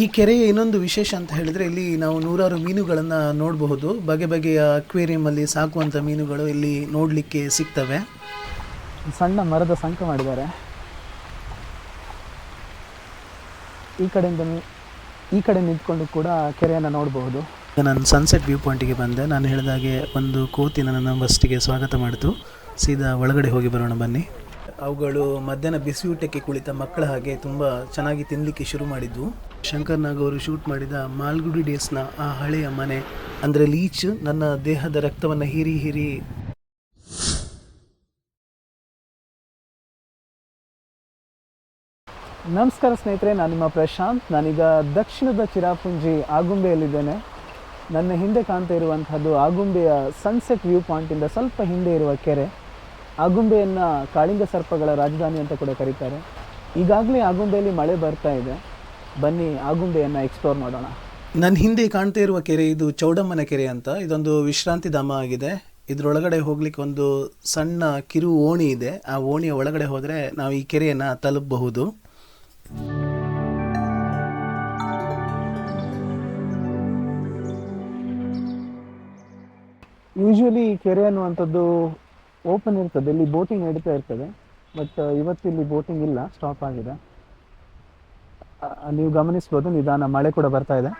ಈ ಕೆರೆಯ ಇನ್ನೊಂದು ವಿಶೇಷ ಅಂತ ಹೇಳಿದ್ರೆ ಇಲ್ಲಿ ನಾವು ನೂರಾರು ಮೀನುಗಳನ್ನು ನೋಡಬಹುದು. ಬಗೆ ಬಗೆಯ ಅಕ್ವೇರಿಯಂ ಅಲ್ಲಿ ಸಾಕುವಂಥ ಮೀನುಗಳು ಇಲ್ಲಿ ನೋಡಲಿಕ್ಕೆ ಸಿಗ್ತವೆ. ಸಣ್ಣ ಮರದ ಸಂಕ ಮಾಡಿದ್ದಾರೆ. ಈ ಕಡೆಯಿಂದ ಈ ಕಡೆ ನಿಂತ್ಕೊಂಡು ಕೂಡ ಕೆರೆಯನ್ನು ನೋಡಬಹುದು. ನಾನು ಸನ್ಸೆಟ್ ವ್ಯೂ ಪಾಯಿಂಟಿಗೆ ಬಂದೆ. ನಾನು ಹೇಳಿದಾಗೆ ಒಂದು ಕೋತಿ ನನ್ನ ಬಸ್ಟಿಗೆ ಸ್ವಾಗತ ಮಾಡಿತು. ಸೀದಾ ಒಳಗಡೆ ಹೋಗಿ ಬರೋಣ ಬನ್ನಿ. ಅವುಗಳು ಮಧ್ಯಾಹ್ನ ಬಿಸಿಯೂಟಕ್ಕೆ ಕುಳಿತ ಮಕ್ಕಳ ಹಾಗೆ ತುಂಬ ಚೆನ್ನಾಗಿ ತಿನ್ನಲಿಕ್ಕೆ ಶುರು ಮಾಡಿದ್ವು. ಶಂಕರ್ ನಾಗ್ ಅವರು ಶೂಟ್ ಮಾಡಿದ ಮಾಲ್ಗುಡಿ ಡೇಸ್ನ ಆ ಹಳೆಯ ಮನೆ, ಅಂದರೆ ಲೀಚ್, ನನ್ನ ದೇಹದ ರಕ್ತವನ್ನು ಹೀರಿ ಹೀರಿ ನಮಸ್ಕಾರ ಸ್ನೇಹಿತರೆ, ನಾನು ನಿಮ್ಮ ಪ್ರಶಾಂತ್. ನಾನೀಗ ದಕ್ಷಿಣದ ಚಿರಾಪುಂಜಿ ಆಗುಂಬೆಯಲ್ಲಿದ್ದೇನೆ. ನನ್ನ ಹಿಂದೆ ಕಾಣ್ತಾ ಇರುವಂತಹದ್ದು ಆಗುಂಬೆಯ ಸನ್ಸೆಟ್ ವ್ಯೂ ಪಾಯಿಂಟಿಂದ ಸ್ವಲ್ಪ ಹಿಂದೆ ಇರುವ ಕೆರೆ. ಆಗುಂಬೆಯನ್ನು ಕಾಳಿಂಗ ಸರ್ಪಗಳ ರಾಜಧಾನಿ ಅಂತ ಕೂಡ ಕರೀತಾರೆ. ಈಗಾಗಲೇ ಆಗುಂಬೆಯಲ್ಲಿ ಮಳೆ ಬರ್ತಾ ಇದೆ. ಬನ್ನಿ ಆಗುಂಬೆಯನ್ನು ಎಕ್ಸ್ಪ್ಲೋರ್ ಮಾಡೋಣ. ನನ್ನ ಹಿಂದೆ ಕಾಣ್ತಾ ಇರುವ ಕೆರೆ ಇದು ಚೌಡಮ್ಮನ ಕೆರೆ ಅಂತ. ಇದೊಂದು ವಿಶ್ರಾಂತಿ ಧಾಮ ಆಗಿದೆ. ಇದರೊಳಗಡೆ ಹೋಗ್ಲಿಕ್ಕೆ ಒಂದು ಸಣ್ಣ ಕಿರು ಓಣಿ ಇದೆ. ಆ ಓಣಿಯ ಒಳಗಡೆ ಹೋದರೆ ನಾವು ಈ ಕೆರೆಯನ್ನು ತಲುಪಬಹುದು. ಯೂಶ್ವಲಿ ಈ ಕೆರೆ ಅನ್ನುವಂಥದ್ದು ಓಪನ್ ಇರ್ತದೆ, ಇಲ್ಲಿ ಬೋಟಿಂಗ್ ನಡೀತಾ ಇರ್ತದೆ ಬಟ್ ಇವತ್ತು ಇಲ್ಲಿ ಬೋಟಿಂಗ್ ಇಲ್ಲ ಸ್ಟಾಪ್ ಆಗಿದೆ. ನೀವು ಗಮನಿಸ್ಬೋದು, ನಿಧಾನ, ಮಳೆ ಕೂಡ ಬರ್ತಾ ಇದೆ.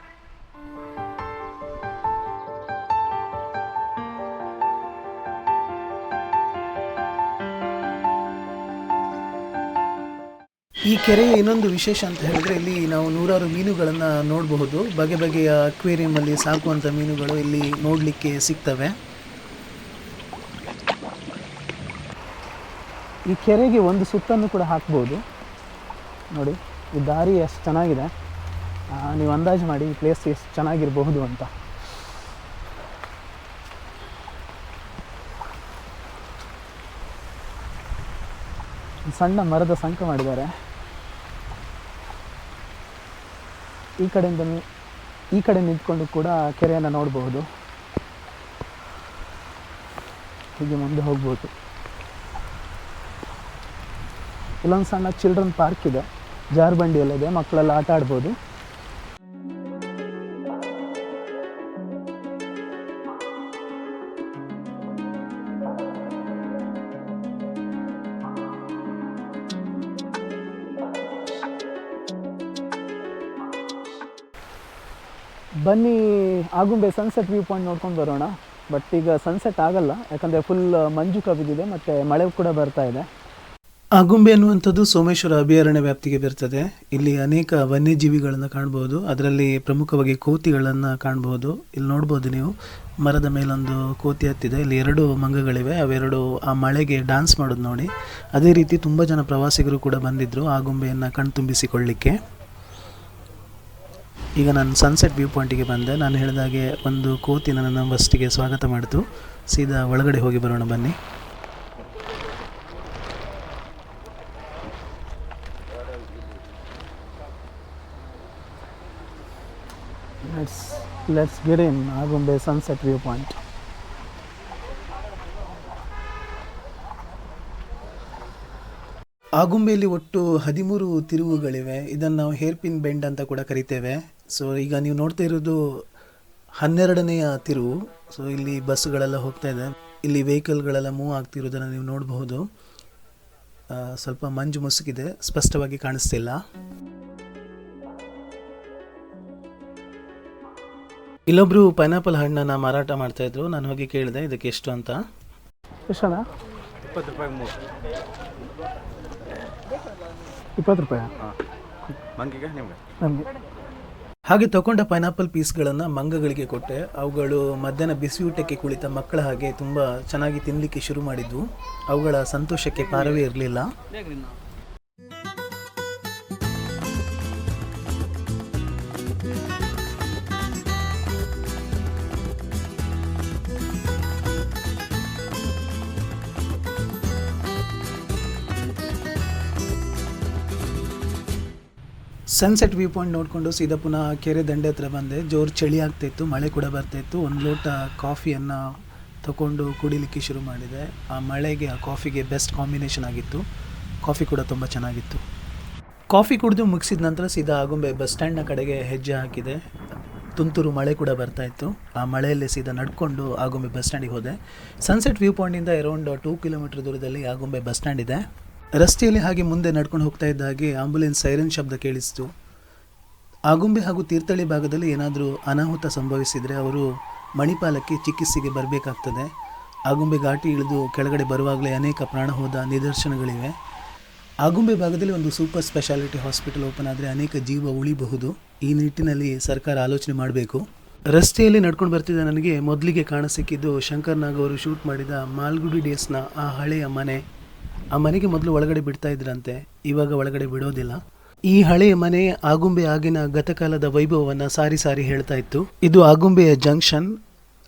ಈ ಕೆರೆಯ ಇನ್ನೊಂದು ವಿಶೇಷ ಅಂತ ಹೇಳಿದ್ರೆ, ಇಲ್ಲಿ ನಾವು ನೂರಾರು ಮೀನುಗಳನ್ನು ನೋಡಬಹುದು. ಬಗೆ ಬಗೆಯ ಅಕ್ವೇರಿಯಂ ಅಲ್ಲಿ ಸಾಕುವಂಥ ಮೀನುಗಳು ಇಲ್ಲಿ ನೋಡಲಿಕ್ಕೆ ಸಿಗ್ತವೆ. ಈ ಕೆರೆಗೆ ಒಂದು ಸುತ್ತನ್ನು ಕೂಡ ಹಾಕ್ಬೋದು. ನೋಡಿ, ಈ ದಾರಿ ಎಷ್ಟು ಚೆನ್ನಾಗಿದೆ. ನೀವು ಅಂದಾಜು ಮಾಡಿ, ಈ ಪ್ಲೇಸ್ ಎಷ್ಟು ಚೆನ್ನಾಗಿರಬಹುದು ಅಂತ. ಸಣ್ಣ ಮರದ ಸಂಕ ಮಾಡಿದ್ದಾರೆ. ಈ ಕಡೆಯಿಂದ ಈ ಕಡೆ ನಿಂತ್ಕೊಂಡು ಕೂಡ ಕೆರೆಯನ್ನು ನೋಡಬಹುದು. ಹೀಗೆ ಮುಂದೆ ಹೋಗ್ಬೋದು. ಇಲ್ಲೊಂದು ಸಣ್ಣ ಚಿಲ್ಡ್ರನ್ ಪಾರ್ಕ್ ಇದೆ. ಜಾರ್ಬಂಡಿ ಎಲ್ಲ ಇದೆ ಮಕ್ಕಳೆಲ್ಲ ಆಟ ಆಡ್ಬೋದು. ಬನ್ನಿ ಆಗುಂಬೆ ಸನ್ಸೆಟ್ ವ್ಯೂ ಪಾಯಿಂಟ್ ನೋಡ್ಕೊಂಡು ಬರೋಣ. ಬಟ್ ಈಗ ಸನ್ಸೆಟ್ ಆಗಲ್ಲ, ಯಾಕಂದರೆ ಫುಲ್ ಮಂಜು ಕವಿದಿದೆ, ಮತ್ತು ಮಳೆ ಕೂಡ ಬರ್ತಾ ಇದೆ. ಆಗುಂಬೆ ಅನ್ನುವಂಥದ್ದು ಸೋಮೇಶ್ವರ ಅಭಯಾರಣ್ಯ ವ್ಯಾಪ್ತಿಗೆ ಬರ್ತದೆ. ಇಲ್ಲಿ ಅನೇಕ ವನ್ಯಜೀವಿಗಳನ್ನು ಕಾಣ್ಬೋದು. ಅದರಲ್ಲಿ ಪ್ರಮುಖವಾಗಿ ಕೋತಿಗಳನ್ನು ಕಾಣ್ಬೋದು. ಇಲ್ಲಿ ನೋಡ್ಬೋದು ನೀವು. ಮರದ ಮೇಲೊಂದು ಕೋತಿ ಹತ್ತಿದೆ. ಇಲ್ಲಿ ಎರಡು ಮಂಗಗಳಿವೆ. ಅವೆರಡು ಆ ಮಳೆಗೆ ಡ್ಯಾನ್ಸ್ ಮಾಡೋದು ನೋಡಿ. ಅದೇ ರೀತಿ ತುಂಬ ಜನ ಪ್ರವಾಸಿಗರು ಕೂಡ ಬಂದಿದ್ದರು ಆಗುಂಬೆಯನ್ನು ಕಣ್ತುಂಬಿಸಿಕೊಳ್ಳಿಕ್ಕೆ. ಈಗ ನಾನು ಸನ್ಸೆಟ್ ವ್ಯೂ ಪಾಯಿಂಟಿಗೆ ಬಂದೆ. ನಾನು ಹೇಳಿದಾಗೆ ಒಂದು ಕೋತಿ ನನ್ನ ಫಸ್ಟಿಗೆ ಸ್ವಾಗತ ಮಾಡಿತು. ಸೀದಾ ಒಳಗಡೆ ಹೋಗಿ ಬರೋಣ ಬನ್ನಿ. Let's let's get Agumbe sunset view point ಆಗುಂಬೆಯಲ್ಲಿ ಒಟ್ಟು ಹದಿಮೂರು ತಿರುವುಗಳಿವೆ. ಇದನ್ನು ನಾವು ಹೇರ್ ಪಿನ್ ಬೆಂಡ್ ಅಂತ ಕೂಡ ಕರಿತೇವೆ. ಸೊ ಈಗ ನೀವು ನೋಡ್ತಾ ಇರೋದು ಹನ್ನೆರಡನೆಯ ತಿರುವು. ಸೊ ಇಲ್ಲಿ ಬಸ್ಸುಗಳೆಲ್ಲ ಹೋಗ್ತಾ ಇದೆ. ಇಲ್ಲಿ ವೆಹಿಕಲ್ಗಳೆಲ್ಲ ಮೂವ್ ಆಗ್ತಿರೋದನ್ನು ನೀವು ನೋಡಬಹುದು. ಸ್ವಲ್ಪ ಮಂಜು ಮುಸುಕಿದೆ. ಸ್ಪಷ್ಟವಾಗಿ ಕಾಣಿಸ್ತಿಲ್ಲ. ಇಲ್ಲೊಬ್ರು ಪೈನಾಪಲ್ ಹಣ್ಣನ್ನು ಮಾರಾಟ ಮಾಡ್ತಾ ಇದ್ರು. ನಾನು ಹೋಗಿ ಕೇಳಿದೆ ಇದಕ್ಕೆ ಎಷ್ಟು ಅಂತ. ಎಷ್ಟಣ್ಣ? ಇಪ್ಪತ್ತು ರೂಪಾಯಿ ಮೂರು. ಇಪ್ಪತ್ತು ರೂಪಾಯಿ? ಮಂಕಿಗೆ ನಿಮಗೆ? ನಮಗೆ. ಹಾಗೆ ತಗೊಂಡ ಪೈನಾಪಲ್ ಪೀಸ್ಗಳನ್ನು ಮಂಗಗಳಿಗೆ ಕೊಟ್ಟೆ. ಅವುಗಳು ಮಧ್ಯಾಹ್ನ ಬಿಸಿಯೂಟಕ್ಕೆ ಕುಳಿತ ಮಕ್ಕಳ ಹಾಗೆ ತುಂಬ ಚೆನ್ನಾಗಿ ತಿನ್ನಲಿಕ್ಕೆ ಶುರು ಮಾಡಿದ್ವು. ಅವುಗಳ ಸಂತೋಷಕ್ಕೆ ಪಾರವೇ ಇರಲಿಲ್ಲ. ಸನ್ಸೆಟ್ ವ್ಯೂ ಪಾಯಿಂಟ್ ನೋಡಿಕೊಂಡು ಸೀದಾ ಪುನಃ ಕೆರೆ ದಂಡೆ ಹತ್ರ ಬಂದೆ. ಜೋರು ಚಳಿ ಆಗ್ತಾಯಿತ್ತು ಮಳೆ ಕೂಡ ಬರ್ತಾಯಿತ್ತು ಒಂದು ಲೋಟ ಕಾಫಿಯನ್ನು ತಗೊಂಡು ಕುಡಿಲಿಕ್ಕೆ ಶುರು ಮಾಡಿದೆ. ಆ ಮಳೆಗೆ, ಆ ಕಾಫಿಗೆ ಬೆಸ್ಟ್ ಕಾಂಬಿನೇಷನ್ ಆಗಿತ್ತು. ಕಾಫಿ ಕೂಡ ತುಂಬ ಚೆನ್ನಾಗಿತ್ತು. ಕಾಫಿ ಕುಡಿದು ಮುಗಿಸಿದ ನಂತರ ಸೀದಾ ಆಗುಂಬೆ ಬಸ್ ಸ್ಟ್ಯಾಂಡ್ನ ಕಡೆಗೆ ಹೆಜ್ಜೆ ಹಾಕಿದೆ. ತುಂತುರು ಮಳೆ ಕೂಡ ಬರ್ತಾಯಿತ್ತು ಆ ಮಳೆಯಲ್ಲಿ ಸೀದಾ ನಡ್ಕೊಂಡು ಆಗುಂಬೆ ಬಸ್ ಸ್ಟ್ಯಾಂಡಿಗೆ ಹೋದೆ. ಸನ್ಸೆಟ್ ವ್ಯೂ ಪಾಯಿಂಟಿಂದ ಅರೌಂಡ್ ಟೂ ಕಿಲೋಮೀಟರ್ ದೂರದಲ್ಲಿ ಆಗುಂಬೆ ಬಸ್ ಸ್ಟ್ಯಾಂಡ್ ಇದೆ. ರಸ್ತೆಯಲ್ಲಿ ಹಾಗೆ ಮುಂದೆ ನಡ್ಕೊಂಡು ಹೋಗ್ತಾ ಇದ್ದ ಹಾಗೆ ಆಂಬುಲೆನ್ಸ್ ಸೈರನ್ ಶಬ್ದ ಕೇಳಿಸ್ತು. ಆಗುಂಬೆ ಹಾಗೂ ತೀರ್ಥಹಳ್ಳಿ ಭಾಗದಲ್ಲಿ ಏನಾದರೂ ಅನಾಹುತ ಸಂಭವಿಸಿದರೆ ಅವರು ಮಣಿಪಾಲಕ್ಕೆ ಚಿಕಿತ್ಸೆಗೆ ಬರಬೇಕಾಗ್ತದೆ. ಆಗುಂಬೆ ಘಾಟಿ ಇಳಿದು ಕೆಳಗಡೆ ಬರುವಾಗಲೇ ಅನೇಕ ಪ್ರಾಣ ಹೋದ ನಿದರ್ಶನಗಳಿವೆ. ಆಗುಂಬೆ ಭಾಗದಲ್ಲಿ ಒಂದು ಸೂಪರ್ ಸ್ಪೆಷಾಲಿಟಿ ಹಾಸ್ಪಿಟಲ್ ಓಪನ್ ಆದರೆ ಅನೇಕ ಜೀವ ಉಳಿಬಹುದು. ಈ ನಿಟ್ಟಿನಲ್ಲಿ ಸರ್ಕಾರ ಆಲೋಚನೆ ಮಾಡಬೇಕು. ರಸ್ತೆಯಲ್ಲಿ ನಡ್ಕೊಂಡು ಬರ್ತಿದ್ದ ನನಗೆ ಮೊದಲಿಗೆ ಕಾಣಸಿಕ್ಕಿದ್ದು ಶಂಕರ್ ನಾಗ್ ಅವರು ಶೂಟ್ ಮಾಡಿದ ಮಾಲ್ಗುಡಿ ಡೇಸ್ನ ಆ ಹಳೆಯ ಮನೆ. ಆ ಮನೆಗೆ ಮೊದಲು ಒಳಗಡೆ ಬಿಡ್ತಾ ಇದ್ರಂತೆ, ಇವಾಗ ಒಳಗಡೆ ಬಿಡೋದಿಲ್ಲ. ಈ ಹಳೆಯ ಮನೆ ಆಗುಂಬೆ ಆಗಿನ ಗತಕಾಲದ ವೈಭವವನ್ನು ಸಾರಿ ಸಾರಿ ಹೇಳ್ತಾ ಇತ್ತು. ಇದು ಆಗುಂಬೆಯ ಜಂಕ್ಷನ್.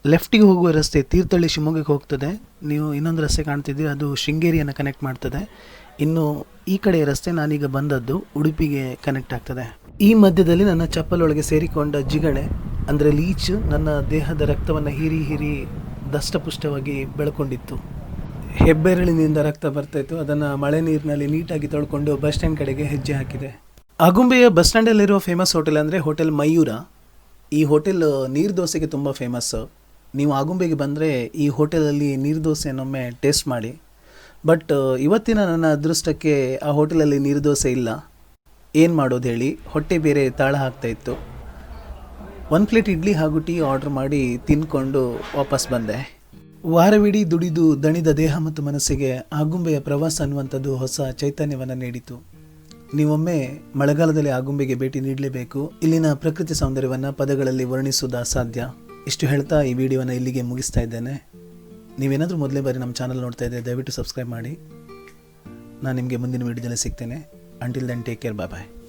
ಲೆಫ್ಟಿಗೆ ಹೋಗುವ ರಸ್ತೆ ತೀರ್ಥಹಳ್ಳಿ ಶಿವಮೊಗ್ಗಕ್ಕೆ ಹೋಗ್ತದೆ. ನೀವು ಇನ್ನೊಂದು ರಸ್ತೆ ಕಾಣ್ತಿದ್ದೀರಿ, ಅದು ಶೃಂಗೇರಿಯನ್ನು ಕನೆಕ್ಟ್ ಮಾಡ್ತದೆ. ಇನ್ನು ಈ ಕಡೆ ರಸ್ತೆ ನಾನೀಗ ಬಂದದ್ದು ಉಡುಪಿಗೆ ಕನೆಕ್ಟ್ ಆಗ್ತದೆ. ಈ ಮಧ್ಯದಲ್ಲಿ ನನ್ನ ಚಪ್ಪಲೊಳಗೆ ಸೇರಿಕೊಂಡ ಜಿಗಣೆ, ಅಂದರೆ ಲೀಚ್, ನನ್ನ ದೇಹದ ರಕ್ತವನ್ನು ಹೀರಿ ಹೀರಿ ದಷ್ಟಪುಷ್ಟವಾಗಿ ಬೆಳ್ಕೊಂಡಿತ್ತು. ಹೆಬ್ಬೆರಳಿನಿಂದ ರಕ್ತ ಬರ್ತಾಯಿತ್ತು. ಅದನ್ನು ಮಳೆ ನೀರಿನಲ್ಲಿ ನೀಟಾಗಿ ತೊಳ್ಕೊಂಡು ಬಸ್ ಸ್ಟ್ಯಾಂಡ್ ಕಡೆಗೆ ಹೆಜ್ಜೆ ಹಾಕಿದೆ. ಆಗುಂಬೆಯ ಬಸ್ ಸ್ಟ್ಯಾಂಡಲ್ಲಿರುವ ಫೇಮಸ್ ಹೋಟೆಲ್ ಅಂದರೆ ಹೋಟೆಲ್ ಮಯೂರ. ಈ ಹೋಟೆಲ್ ನೀರು ದೋಸೆಗೆ ತುಂಬ ಫೇಮಸ್ಸು ನೀವು ಆಗುಂಬೆಗೆ ಬಂದರೆ ಈ ಹೋಟೆಲಲ್ಲಿ ನೀರು ದೋಸೆನೊಮ್ಮೆ ಟೇಸ್ಟ್ ಮಾಡಿ. ಬಟ್ ಇವತ್ತಿನ ನನ್ನ ಅದೃಷ್ಟಕ್ಕೆ ಆ ಹೋಟೆಲಲ್ಲಿ ನೀರು ದೋಸೆ ಇಲ್ಲ. ಏನು ಮಾಡೋದು ಹೇಳಿ? ಹೊಟ್ಟೆ ಬೇರೆ ತಾಳ ಹಾಕ್ತಾ ಇತ್ತು ಒಂದು ಪ್ಲೇಟ್ ಇಡ್ಲಿ ಹಾಗೂ ಟೀ ಆರ್ಡರ್ ಮಾಡಿ ತಿಂದ್ಕೊಂಡು ವಾಪಸ್ ಬಂದೆ. ವಾರವಿಡೀ ದುಡಿದು ದಣಿದ ದೇಹ ಮತ್ತು ಮನಸ್ಸಿಗೆ ಆಗುಂಬೆಯ ಪ್ರವಾಸ ಅನ್ನುವಂಥದ್ದು ಹೊಸ ಚೈತನ್ಯವನ್ನು ನೀಡಿತು. ನೀವೊಮ್ಮೆ ಮಳೆಗಾಲದಲ್ಲಿ ಆಗುಂಬೆಗೆ ಭೇಟಿ ನೀಡಲೇಬೇಕು. ಇಲ್ಲಿನ ಪ್ರಕೃತಿ ಸೌಂದರ್ಯವನ್ನು ಪದಗಳಲ್ಲಿ ವರ್ಣಿಸುವುದು ಅಸಾಧ್ಯ. ಇಷ್ಟು ಹೇಳ್ತಾ ಈ ವಿಡಿಯೋನ ಇಲ್ಲಿಗೆ ಮುಗಿಸ್ತಾ ಇದ್ದೇನೆ. ನೀವೇನಾದರೂ ಮೊದಲೇ ಬಾರಿ ನಮ್ಮ ಚಾನಲ್ ನೋಡ್ತಾ ಇದ್ದರೆ ದಯವಿಟ್ಟು ಸಬ್ಸ್ಕ್ರೈಬ್ ಮಾಡಿ. ನಾನು ನಿಮಗೆ ಮುಂದಿನ ವಿಡಿಯೋದಲ್ಲಿ ಸಿಗ್ತೇನೆ. Until then take care bye bye